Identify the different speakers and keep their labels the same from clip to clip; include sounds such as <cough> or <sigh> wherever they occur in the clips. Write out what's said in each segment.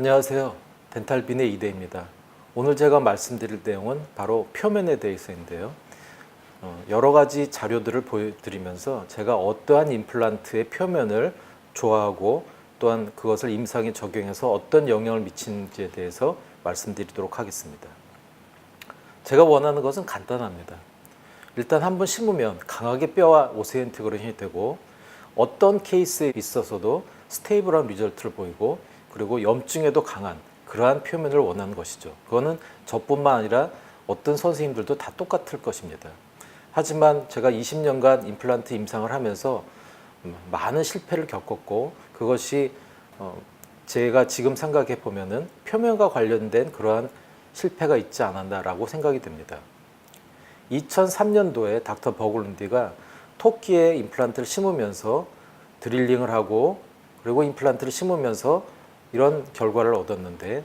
Speaker 1: 안녕하세요. 덴탈빈의 이대입니다. 오늘 제가 말씀드릴 내용은 바로 표면에 대해서인데요. 어, 여러 가지 자료들을 보여드리면서 제가 어떠한 임플란트의 표면을 좋아하고 또한 그것을 임상에 적용해서 어떤 영향을 미치는지에 대해서 말씀드리도록 하겠습니다. 제가 원하는 것은 간단합니다. 일단 한번 심으면 강하게 뼈와 오세인트그레이션이 되고 어떤 케이스에 있어서도 스테이블한 리절트를 보이고 그리고 염증에도 강한 그러한 표면을 원하는 것이죠. 그거는 저뿐만 아니라 어떤 선생님들도 다 똑같을 것입니다. 하지만 제가 20년간 임플란트 임상을 하면서 음, 많은 실패를 겪었고 그것이 어, 제가 지금 생각해 보면은 표면과 관련된 그러한 실패가 있지 않았나라고 생각이 됩니다. 2003년도에 닥터 버글룬디가 토끼에 임플란트를 심으면서 드릴링을 하고 그리고 임플란트를 심으면서 이런 결과를 얻었는데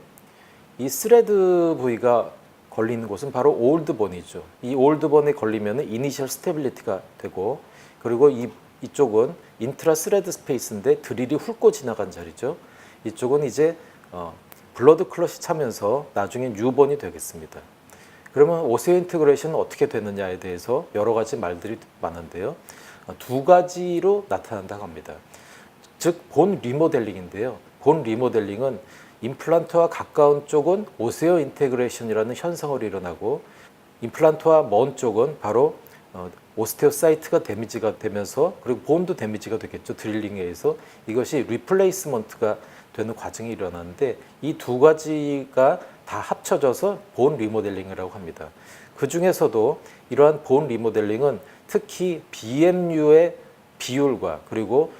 Speaker 1: 이 스레드 부위가 걸리는 곳은 바로 올드본이죠. 이 올드본에 걸리면 이니셜 스테빌리티가 되고 그리고 이, 이쪽은 인트라 스레드 스페이스인데 드릴이 훑고 지나간 자리죠. 이쪽은 이제 어, 블러드 클럿이 차면서 나중에 뉴본이 되겠습니다. 그러면 오세오 인테그레이션은 어떻게 되느냐에 대해서 여러 가지 말들이 많은데요. 어, 두 가지로 나타난다고 합니다. 즉 본 리모델링인데요. 본 리모델링은 임플란트와 가까운 쪽은 오세오 인테그레이션이라는 현상으로 일어나고 임플란트와 먼 쪽은 바로 어, 오스테오사이트가 데미지가 되면서 그리고 본도 데미지가 되겠죠 드릴링에 의해서 이것이 리플레이스먼트가 되는 과정이 일어나는데 이 두 가지가 다 합쳐져서 본 리모델링이라고 합니다. 그 중에서도 이러한 본 리모델링은 특히 BMU의 비율과 그리고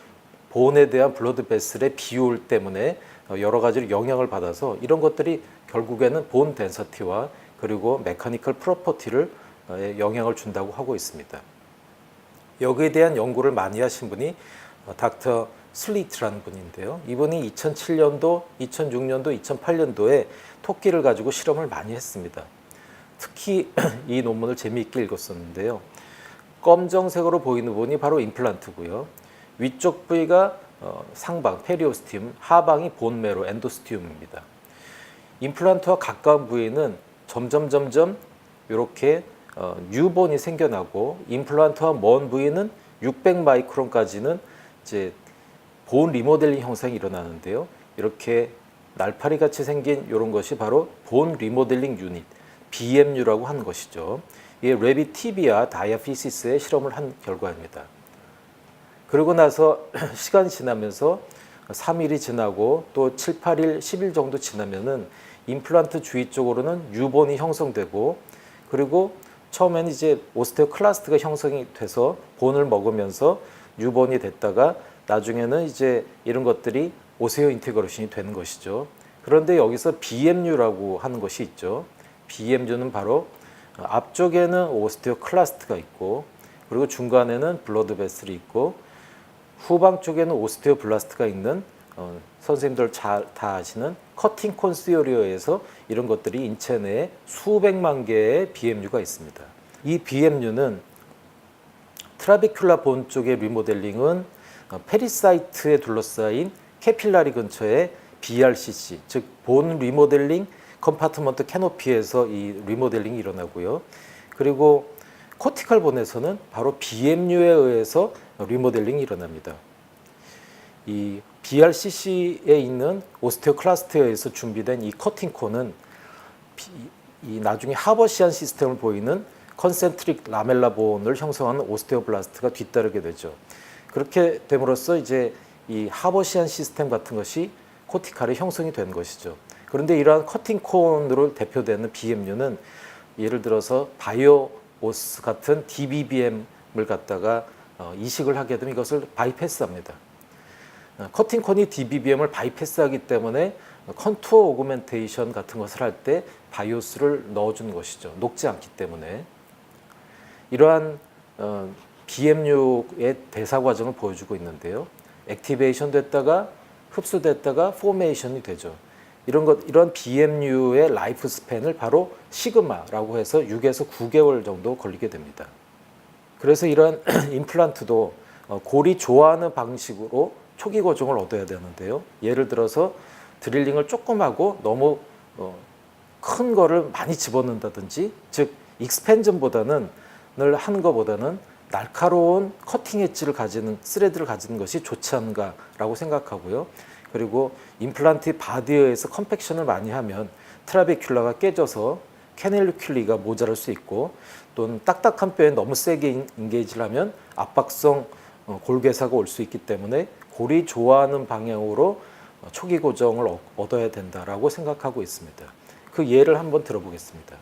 Speaker 1: 본에 대한 블러드 베슬의 비율 때문에 여러 가지로 영향을 받아서 이런 것들이 결국에는 본 덴서티와 그리고 메카니컬 프로퍼티를 영향을 준다고 하고 있습니다. 여기에 대한 연구를 많이 하신 분이 닥터 슬리트라는 분인데요. 이분이 2007년도, 2006년도, 2008년도에 토끼를 가지고 실험을 많이 했습니다. 특히 <clears throat> 이 논문을 재미있게 읽었었는데요. 검정색으로 보이는 부분이 바로 임플란트고요. 위쪽 부위가 어, 상방, 페리오스티움, 하방이 본메로, 엔도스티움입니다. 임플란트와 가까운 부위는 점점 점점 이렇게 어, 뉴본이 생겨나고 임플란트와 먼 부위는 600 마이크론까지는 이제 본 리모델링 형상이 일어나는데요. 이렇게 날파리 같이 생긴 이런 것이 바로 본 리모델링 유닛 BMU라고 하는 것이죠. 이게 레비 티비아 다이아피시스의 실험을 한 결과입니다. 그러고 나서 <clears throat> 시간이 지나면서 3일이 지나고 또 7, 8일, 10일 정도 지나면은 임플란트 주위 쪽으로는 유본이 형성되고 그리고 처음에는 이제 오스테오클라스트가 형성이 돼서 본을 먹으면서 유본이 됐다가 나중에는 이제 이런 것들이 오세오 인테그레이션이 되는 것이죠. 그런데 여기서 BMU라고 하는 것이 있죠. BMU는 바로 앞쪽에는 오스테오클라스트가 있고 그리고 중간에는 블러드 베슬이 있고 후방 쪽에는 오스테오블라스트가 있는 어, 선생님들 잘 다 아시는 커팅 콘시오리어에서 이런 것들이 인체 내에 수백만 개의 BMU가 있습니다. 이 BMU는 트라비큘라 본 쪽의 리모델링은 어, 페리사이트에 둘러싸인 캐필라리 근처에 BRCC 즉 본 리모델링 컴파트먼트 캐노피에서 이 리모델링이 일어나고요. 그리고 코티컬 본에서는 바로 BMU에 의해서 리모델링이 일어납니다. 이 BRCC에 있는 오스테오클라스트에 의해서 준비된 이 커팅콘은 이 나중에 하버시안 시스템을 보이는 컨센트릭 라멜라 본을 형성하는 오스테오블라스트가 뒤따르게 되죠. 그렇게 됨으로써 이제 이 하버시안 시스템 같은 것이 코티칼의 형성이 된 것이죠. 그런데 이러한 커팅콘으로 대표되는 BMU는 예를 들어서 바이오 오스 같은 DBBM을 갖다가 어, 이식을 하게 되면 이것을 바이패스합니다. 어, 커팅콘이 DBBM을 바이패스하기 때문에 컨투어 오그멘테이션 같은 것을 할 때 바이오스를 넣어주는 것이죠. 녹지 않기 때문에 이러한 어, BMU의 대사 과정을 보여주고 있는데요. 액티베이션 됐다가 흡수됐다가 포메이션이 되죠. 이런 것 이런 BMU의 라이프 스팬을 바로 시그마라고 해서 6에서 9개월 정도 걸리게 됩니다. 그래서 이런 <clears throat> 임플란트도 어, 골이 좋아하는 방식으로 초기 고정을 얻어야 되는데요. 예를 들어서 드릴링을 조금 하고 너무 어, 큰 거를 많이 집어넣는다든지 즉 익스펜전보다는 늘 하는 것보다는 날카로운 커팅 엣지를 가지는 스레드를 가지는 것이 좋지 않은가라고 생각하고요. 그리고 임플란트 바디에서 컴팩션을 많이 하면 트라베큘라가 깨져서 캐넬리큘리가 모자랄 수 있고 또는 딱딱한 뼈에 너무 세게 인- 인게이지를 하면 압박성 어, 골괴사가 올 수 있기 때문에 골이 좋아하는 방향으로 어, 초기 고정을 얻- 얻어야 된다라고 생각하고 있습니다. 그 예를 한번 들어보겠습니다.